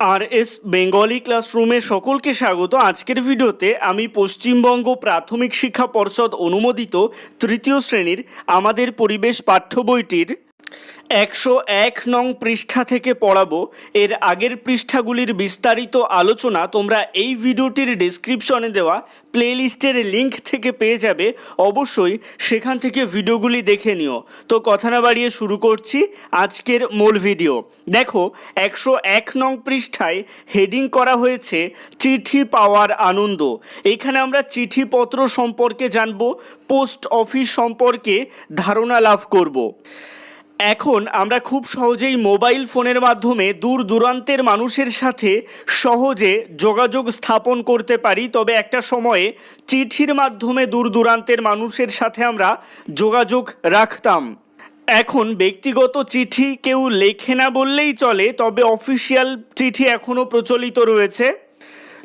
আর S Bengali ক্লাসরুমে সকলকে স্বাগত। আজকের ভিডিওতে আমি পশ্চিমবঙ্গ প্রাথমিক শিক্ষা পর্ষদ অনুমোদিত তৃতীয় শ্রেণির আমাদের পরিবেশ পাঠ্য বইটির একশো এক নং পৃষ্ঠা থেকে পড়াবো। এর আগের পৃষ্ঠাগুলির বিস্তারিত আলোচনা তোমরা এই ভিডিওটির ডিসক্রিপশনে দেওয়া প্লেলিস্টের লিংক থেকে পেয়ে যাবে। অবশ্যই সেখান থেকে ভিডিওগুলি দেখে নিও। তো কথা না বাড়িয়ে শুরু করছি আজকের মূল ভিডিও দেখো, একশো এক নং পৃষ্ঠায় হেডিং করা হয়েছে, চিঠি পাওয়ার আনন্দ। এখানে আমরা চিঠিপত্র সম্পর্কে জানব পোস্ট অফিস সম্পর্কে ধারণা লাভ করব। এখন আমরা খুব সহজেই মোবাইল ফোনের মাধ্যমে দূর দূরান্তের মানুষের সাথে সহজে যোগাযোগ স্থাপন করতে পারি। তবে একটা সময়ে চিঠির মাধ্যমে দূর দূরান্তের মানুষের সাথে আমরা যোগাযোগ রাখতাম। এখন ব্যক্তিগত চিঠি কেউ লেখে না বললেই চলে, তবে অফিসিয়াল চিঠি এখনও প্রচলিত রয়েছে।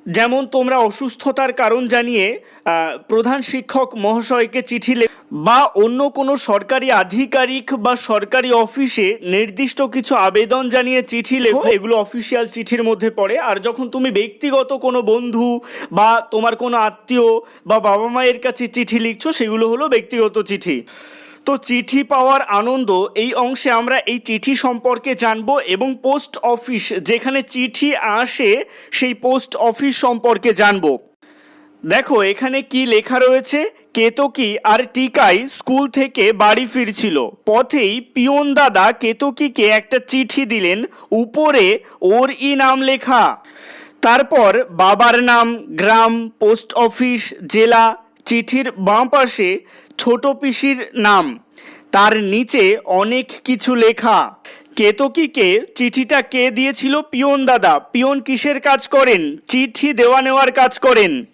যেমন তোমরা অসুস্থতার কারণ জানিয়ে প্রধান শিক্ষক মহাশয়কে চিঠি বা অন্য কোনো সরকারি আধিকারিক বা সরকারি অফিসে নির্দিষ্ট কিছু আবেদন জানিয়ে চিঠি লেখো। এগুলো অফিসিয়াল চিঠির মধ্যে পড়ে। আর যখন তুমি ব্যক্তিগত কোনো বন্ধু বা তোমার কোনো আত্মীয় বা বাবা মায়ের কাছে চিঠি লিখছো, সেগুলো হলো ব্যক্তিগত চিঠি। তো চিঠি পাওয়ার আনন্দ, এই অংশে আমরা এই চিঠি সম্পর্কে জানব এবং পোস্ট অফিস যেখানে চিঠি আসে, সেই পোস্ট অফিস সম্পর্কে জানব। দেখো, এখানে কি লেখা রয়েছে? কেতকি আর টিকাই স্কুল থেকে বাড়ি ফিরছিল। পথেই পিয়ন দাদা কেতকীকে একটা চিঠি দিলেন, উপরে ওর ই নাম লেখা। তারপর বাবার নাম, গ্রাম, পোস্ট অফিস, জেলা, চিঠির বাঁ পাশে ছোট পিসির নাম। তার নিচে অনেক কিছু লেখা। কেতকীকে চিঠিটা কে দিয়েছিল? পিয়ন দাদা। পিয়ন কিসের কাজ করেন? চিঠি দেওয়া নেওয়ার কাজ করেন।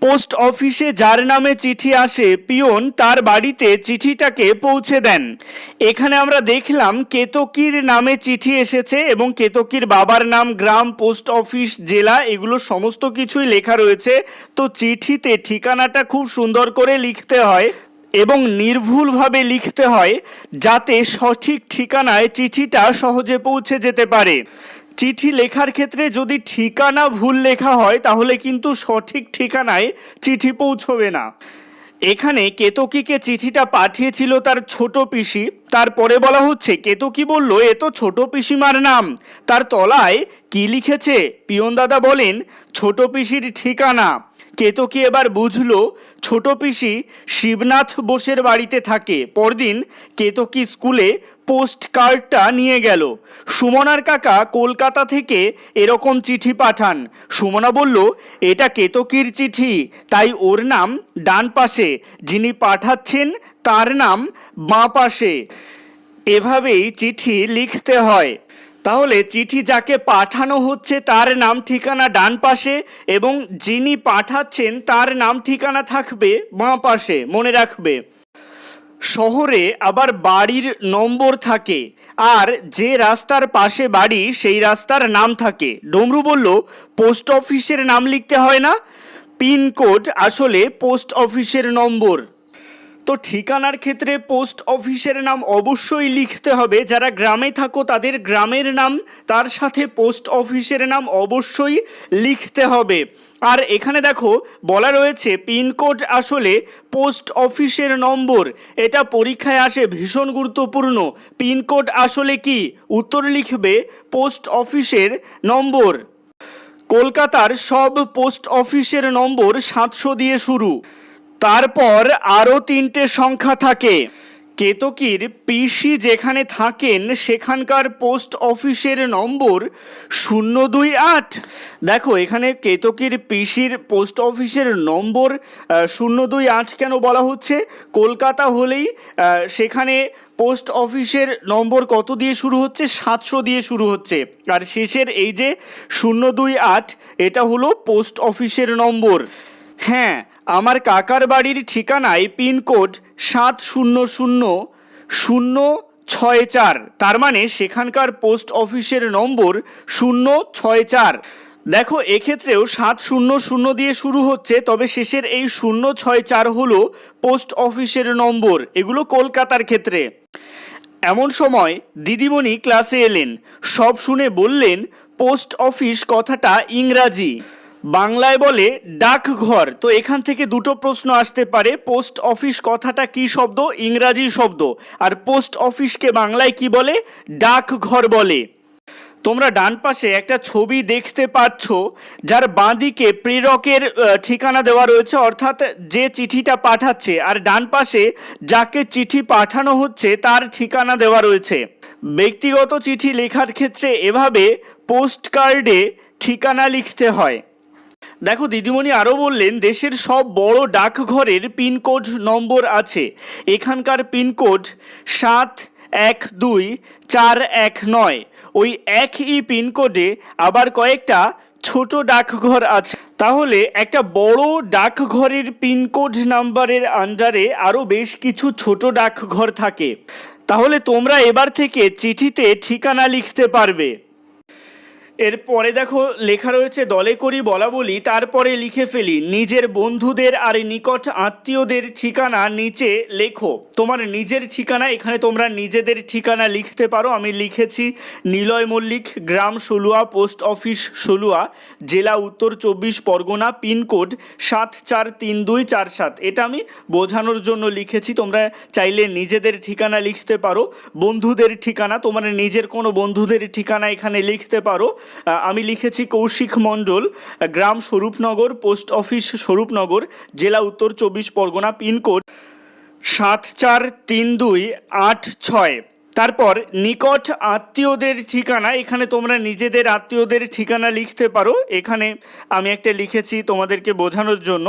পোস্ট অফিসে যার নামে চিঠি আসে, পিয়ন তার বাড়িতে চিঠিটাকে পৌঁছে দেন। এখানে আমরা দেখলাম কেতকীর নামে চিঠি এসেছে এবং কেতকীর বাবার নাম, গ্রাম, পোস্ট অফিস, জেলা, এগুলো সমস্ত কিছুই লেখা রয়েছে। তো চিঠিতে ঠিকানাটা খুব সুন্দর করে লিখতে হয়। এবং নির্ভুলভাবে লিখতে হয় যাতে সঠিক ঠিকানায় চিঠিটা সহজে পৌঁছে যেতে পারে। চিঠি লেখার ক্ষেত্রে যদি ঠিকানা ভুল লেখা হয়, তাহলে কিন্তু সঠিক ঠিকানায় চিঠি পৌঁছবে না। এখানে কেতকীকে চিঠিটা পাঠিয়েছিল তার ছোট পিসি। তারপরে বলা হচ্ছে, কেতকি বলল, এ তো ছোট পিসিমার নাম। তার তলায় কি লিখেছে? পিয়ন দাদা বলেন, ছোট পিসির ঠিকানা। কেতকী এবার বুঝলো ছোট পিসি শিবনাথ বোসের বাড়িতে থাকে। পরদিন কেতকী স্কুলে পোস্ট কার্ডটা নিয়ে গেল। সুমনার কাকা কলকাতা থেকে এরকম চিঠি পাঠান। সুমনা বলল, এটা কেতকীর চিঠি, তাই ওর নাম ডান পাশে। যিনি পাঠাচ্ছেন তার নাম বাঁ পাশে। এভাবেই চিঠি লিখতে হয়। তাহলে চিঠি যাকে পাঠানো হচ্ছে তার নাম ঠিকানা ডান পাশে এবং যিনি পাঠাচ্ছেন তার নাম ঠিকানা থাকবে বাঁ পাশে, মনে রাখবে। শহরে আবার বাড়ির নম্বর থাকে আর যে রাস্তার পাশে বাড়ি সেই রাস্তার নাম থাকে। ডমরু বলল, পোস্ট অফিসের নাম লিখতে হয় না? পিনকোড আসলে পোস্ট অফিসের নম্বর। তো ঠিকানার ক্ষেত্রে পোস্ট অফিসের নাম অবশ্যই লিখতে হবে। যারা গ্রামে থাকো, তাদের গ্রামের নাম, তার সাথে পোস্ট অফিসের নাম অবশ্যই লিখতে হবে। আর এখানে দেখো, বলা রয়েছে, পিনকোড আসলে পোস্ট অফিসের নম্বর। এটা পরীক্ষায় আসে, ভীষণ গুরুত্বপূর্ণ। পিনকোড আসলে কি? উত্তর লিখবে, পোস্ট অফিসের নম্বর। কলকাতার সব পোস্ট অফিসের নম্বর সাতশো দিয়ে শুরু। তারপর আরও তিনটে সংখ্যা থাকে। কেতকীর পিসি যেখানে থাকেন, সেখানকার পোস্ট অফিসের নম্বর শূন্য দুই আট। দেখো, এখানে কেতকীর পিসির পোস্ট অফিসের নম্বর শূন্য দুই আট কেন বলা হচ্ছে? কলকাতা হলেই সেখানে পোস্ট অফিসের নম্বর কত দিয়ে শুরু হচ্ছে? সাতশো দিয়ে শুরু হচ্ছে। আর শেষের এই যে শূন্য দুই আট, এটা হলো পোস্ট অফিসের নম্বর। হ্যাঁ আমার কাকার বাড়ির ঠিকানায় পিনকোড সাত শূন্য শূন্য শূন্য ছয় চার। তার মানে সেখানকার পোস্ট অফিসের নম্বর শূন্য ছয় চার। দেখো, এক্ষেত্রেও সাত শূন্য শূন্য দিয়ে শুরু হচ্ছে, তবে শেষের এই শূন্য ছয় চার হলো পোস্ট অফিসের নম্বর। এগুলো কলকাতার ক্ষেত্রে। এমন সময় দিদিমণি ক্লাসে এলেন। সব শুনে বললেন, পোস্ট অফিস কথাটা ইংরাজি। বাংলায় বলে ডাকঘর। তো এখান থেকে দুটো প্রশ্ন আসতে পারে। পোস্ট অফিস কথাটা কি শব্দ? ইংরাজি শব্দ। আর পোস্ট অফিসকে বাংলায় কি বলে? ডাকঘর বলে। তোমরা ডান পাশে একটা ছবি দেখতে পাচ্ছ, যার বাঁদিকে প্রেরকের ঠিকানা দেওয়া রয়েছে, অর্থাৎ যে চিঠিটা পাঠাচ্ছে। আর ডান পাশে যাকে চিঠি পাঠানো হচ্ছে, তার ঠিকানা দেওয়া রয়েছে। ব্যক্তিগত চিঠি লেখার ক্ষেত্রে এভাবে পোস্ট কার্ডে ঠিকানা লিখতে হয়। দেখো, দিদিমণি আরও বললেন, দেশের সব বড় ডাকঘরের পিনকোড নম্বর আছে। এখানকার পিনকোড সাত এক দুই চার এক নয়। ওই একই পিনকোডে আবার কয়েকটা ছোট ডাকঘর আছে। তাহলে একটা বড় ডাকঘরের পিনকোড নাম্বারের আন্ডারে আরও বেশ কিছু ছোট ডাকঘর থাকে। তাহলে তোমরা এবার থেকে চিঠিতে ঠিকানা লিখতে পারবে। এরপরে দেখো, লেখা রয়েছে, দলে করি বলা বলি, তারপরে লিখে ফেলি। নিজের বন্ধুদের আর নিকট আত্মীয়দের ঠিকানা নিচে লেখো। তোমার নিজের ঠিকানা, এখানে তোমরা নিজেদের ঠিকানা লিখতে পারো। আমি লিখেছি নিলয় মল্লিক, গ্রাম সলুয়া পোস্ট অফিস সলুয়া জেলা উত্তর চব্বিশ, পরগনা, পিনকোড সাত চার তিন দুই চার সাত। এটা আমি বোঝানোর জন্য লিখেছি। তোমরা চাইলে নিজেদের ঠিকানা লিখতে পারো। বন্ধুদের ঠিকানা, তোমার নিজের কোনো বন্ধুদের ঠিকানা এখানে লিখতে পারো। আমি লিখেছি কৌশিক মণ্ডল, গ্রাম স্বরূপনগর, পোস্ট অফিস স্বরূপনগর, জেলা উত্তর চব্বিশ পরগনা পিনকোড সাত চার তিন দুই আট ছয়। তারপর নিকট আত্মীয়দের ঠিকানা, এখানে তোমরা নিজেদের আত্মীয়দের ঠিকানা লিখতে পারো। এখানে আমি একটা লিখেছি তোমাদেরকে বোঝানোর জন্য।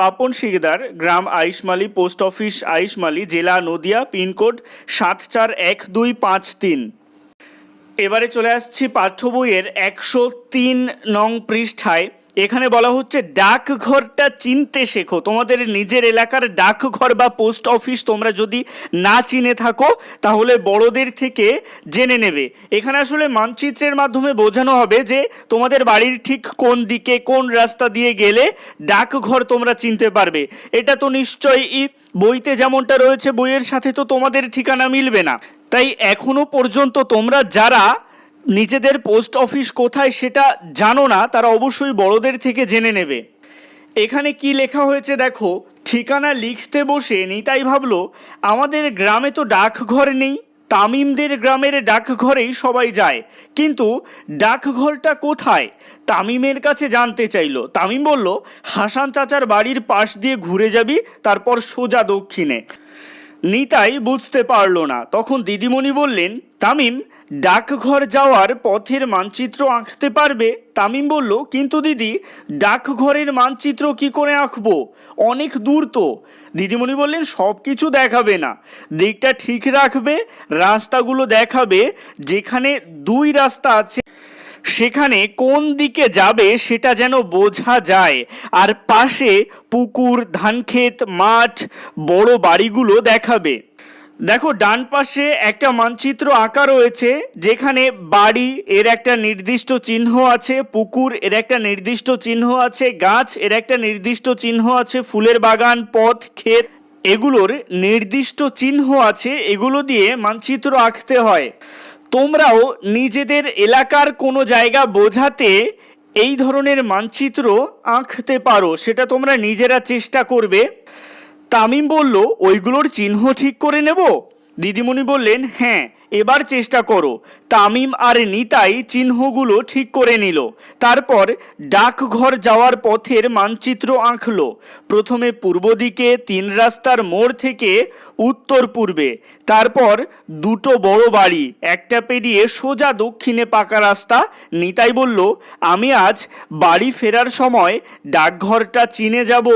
পাপন শিকদার, গ্রাম আইসমালি, পোস্ট অফিস আইসমালি, জেলা নদিয়া, পিনকোড সাত চার এক দুই পাঁচ তিন। এবারে চলে আসছি পাঠ্য বইয়ের একশো তিন নং পৃষ্ঠায়। এখানে বলা হচ্ছে, ডাকঘরটা চিনতে শেখো। তোমাদের নিজের এলাকার ডাকঘর বা পোস্ট অফিস তোমরা যদি না চিনে থাকো, তাহলে বড়দের থেকে জেনে নেবে। এখানে আসলে মানচিত্রের মাধ্যমে বোঝানো হবে যে, তোমাদের বাড়ির ঠিক কোন দিকে, কোন রাস্তা দিয়ে গেলে ডাকঘর তোমরা চিনতে পারবে। এটা তো নিশ্চয়ই বইতে যেমনটা রয়েছে, বইয়ের সাথে তো তোমাদের ঠিকানা মিলবে না। তাই এখনও পর্যন্ত তোমরা যারা নিজেদের পোস্ট অফিস কোথায় সেটা জানো না, তারা অবশ্যই বড়দের থেকে জেনে নেবে। এখানে কি লেখা হয়েছে দেখো, ঠিকানা লিখতে বসে নিতাই ভাবলো, আমাদের গ্রামে তো ডাকঘর নেই, তামিমদের গ্রামের ডাকঘরেই সবাই যায়। কিন্তু ডাকঘরটা কোথায়? তামিমের কাছে জানতে চাইলো। তামিম বলল, হাসান চাচার বাড়ির পাশ দিয়ে ঘুরে যাবি, তারপর সোজা দক্ষিণে। নিতাই বুঝতে পারল না। তখন দিদিমণি বললেন, তামিম, ডাকঘর যাওয়ার পথের মানচিত্র আঁকতে পারবে? তামিম বলল, কিন্তু দিদি, ডাকঘরের মানচিত্র কি করে আঁকবো? অনেক দূর তো। দিদিমণি বললেন সব কিছু দেখাবে না। দিকটা ঠিক রাখবে, রাস্তাগুলো দেখাবে, যেখানে দুই রাস্তা আছে সেখানে কোন দিকে যাবে সেটা যেন বোঝা যায়। আর পাশে পুকুর, ধানক্ষেত, মাঠ, বড় বাড়িগুলো দেখাবে। দেখো, ডান পাশে একটা মানচিত্র আঁকা রয়েছে, যেখানে বাড়ি, এর একটা নির্দিষ্ট চিহ্ন আছে, পুকুর, এর একটা নির্দিষ্ট চিহ্ন আছে, গাছ, এর একটা নির্দিষ্ট চিহ্ন আছে, ফুলের বাগান, পথ, ক্ষেত, এগুলোর নির্দিষ্ট চিহ্ন আছে, এগুলো দিয়ে মানচিত্র আঁকতে হয়। তোমরাও নিজেদের এলাকার কোনো জায়গা বোঝাতে এই ধরনের মানচিত্র আঁকতে পারো, সেটা তোমরা নিজেরা চেষ্টা করবে। তামিম বলল, ওইগুলোর চিহ্ন ঠিক করে নেব? দিদিমণি বললেন হ্যাঁ। এবার চেষ্টা করো। তামিম আর নিতাই চিহ্নগুলো ঠিক করে নিল। তারপর ডাকঘর যাওয়ার পথের মানচিত্র আঁকল। প্রথমে পূর্ব দিকে তিন রাস্তার মোড় থেকে উত্তর পূর্বে। তারপর দুটো বড় বাড়ি, একটা পেরিয়ে সোজা দক্ষিণে পাকা রাস্তা। নিতাই বলল, আমি আজ বাড়ি ফেরার সময় ডাকঘরটা চিনে যাব।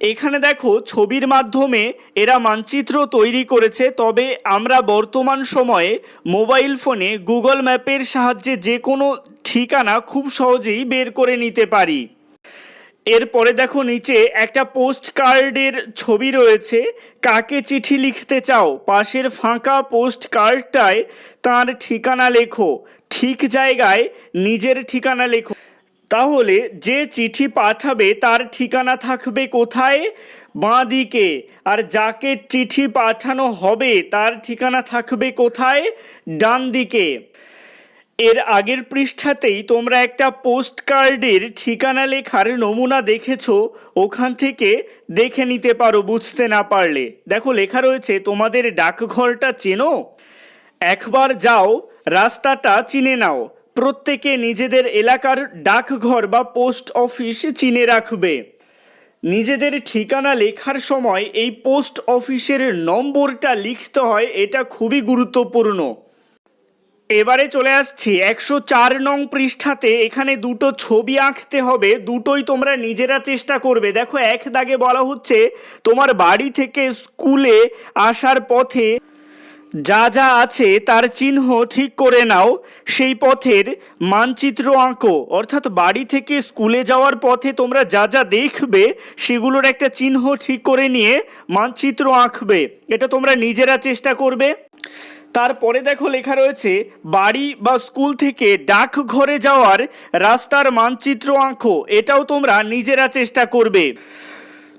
এখানে দেখো, ছবির মাধ্যমে এরা মানচিত্র তৈরি করেছে, তবে আমরা বর্তমান সময়ে মোবাইল ফোনে গুগল ম্যাপের সাহায্যে যে কোনো ঠিকানা খুব সহজেই বের করে নিতে পারি। এরপরে দেখো নিচে একটা পোস্ট কার্ডের ছবি রয়েছে, কাকে চিঠি লিখতে চাও? পাশের ফাঁকা পোস্ট কার্ডটায় তাঁর ঠিকানা লেখো, ঠিক জায়গায় নিজের ঠিকানা লেখো। তাহলে যে চিঠি পাঠাবে তার ঠিকানা থাকবে কোথায়? বাঁ দিকে আর যাকে চিঠি পাঠানো হবে তার ঠিকানা থাকবে কোথায়? ডান দিকে এর আগের পৃষ্ঠাতেই তোমরা একটা পোস্ট কার্ডের ঠিকানা লেখার নমুনা দেখেছ, ওখান থেকে দেখে নিতে পারো বুঝতে না পারলে। দেখো লেখা রয়েছে, তোমাদের ডাকঘরটা চেনো? একবার যাও, রাস্তাটা চিনে নাও। প্রত্যেকে নিজেদের এলাকার ডাকঘর বা পোস্ট অফিস চিনে রাখবে। নিজেদের ঠিকানা লেখার সময় এই পোস্ট অফিসের নম্বরটা লিখতে হয়, এটা খুবই গুরুত্বপূর্ণ। এবারে চলে আসছি, একশো চার নং পৃষ্ঠাতে, এখানে দুটো ছবি আঁকতে হবে, দুটোই তোমরা নিজেরা চেষ্টা করবে। দেখো, এক দাগে বলা হচ্ছে, তোমার বাড়ি থেকে স্কুলে আসার পথে যা যা আছে তার চিহ্ন ঠিক করে নাও। সেই পথের মানচিত্র আঁকো। অর্থাৎ বাড়ি থেকে স্কুলে যাওয়ার পথে তোমরা যা যা দেখবে, সেগুলোর একটা চিহ্ন ঠিক করে নিয়ে মানচিত্র আঁকবে। এটা তোমরা নিজেরা চেষ্টা করবে। তারপরে দেখো লেখা রয়েছে, বাড়ি বা স্কুল থেকে ডাকঘরে যাওয়ার রাস্তার মানচিত্র আঁকো। এটাও তোমরা নিজেরা চেষ্টা করবে।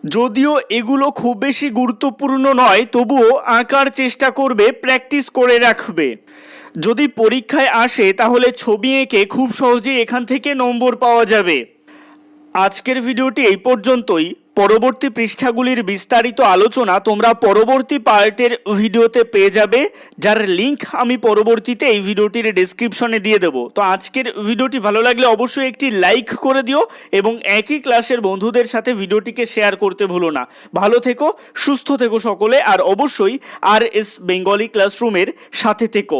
যদিও এগুলো খুব বেশি গুরুত্বপূর্ণ নয়, তবুও আঁকার চেষ্টা করবে, প্র্যাকটিস করে রাখবে। যদি পরীক্ষায় আসে, তাহলে ছবি এঁকে খুব সহজেই এখান থেকে নম্বর পাওয়া যাবে। আজকের ভিডিওটি এই পর্যন্তই। পরবর্তী পৃষ্ঠাগুলির বিস্তারিত আলোচনা তোমরা পরবর্তী পার্টের ভিডিওতে পেয়ে যাবে, যার লিংক আমি পরবর্তীতে এই ভিডিওটির ডেসক্রিপশনে দিয়ে দেবো। তো আজকের ভিডিওটি ভালো লাগলে অবশ্যই একটি লাইক করে দিও এবং একই ক্লাসের বন্ধুদের সাথে ভিডিওটিকে শেয়ার করতে ভুলো না। ভালো থেকো, সুস্থ থেকো সকলে, আর অবশ্যই আর এস বেঙ্গলি ক্লাসরুমের সাথে থেকো।